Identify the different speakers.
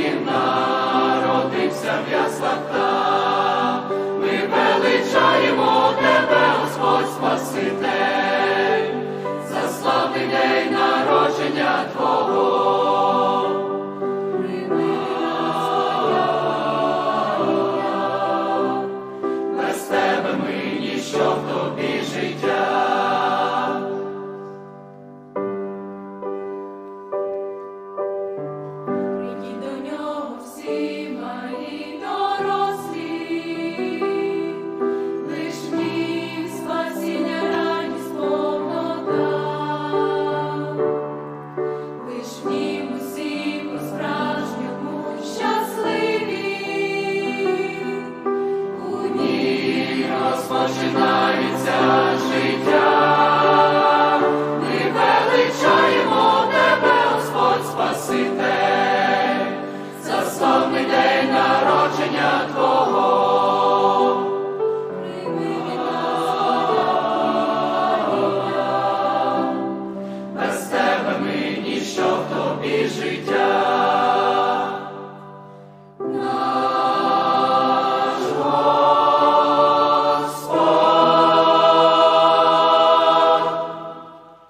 Speaker 1: Він народився в яслах та ми величаємо тебе, Господь Спаситель, заславний день народження Твого. Без тебе ми ніщо в тобі життя.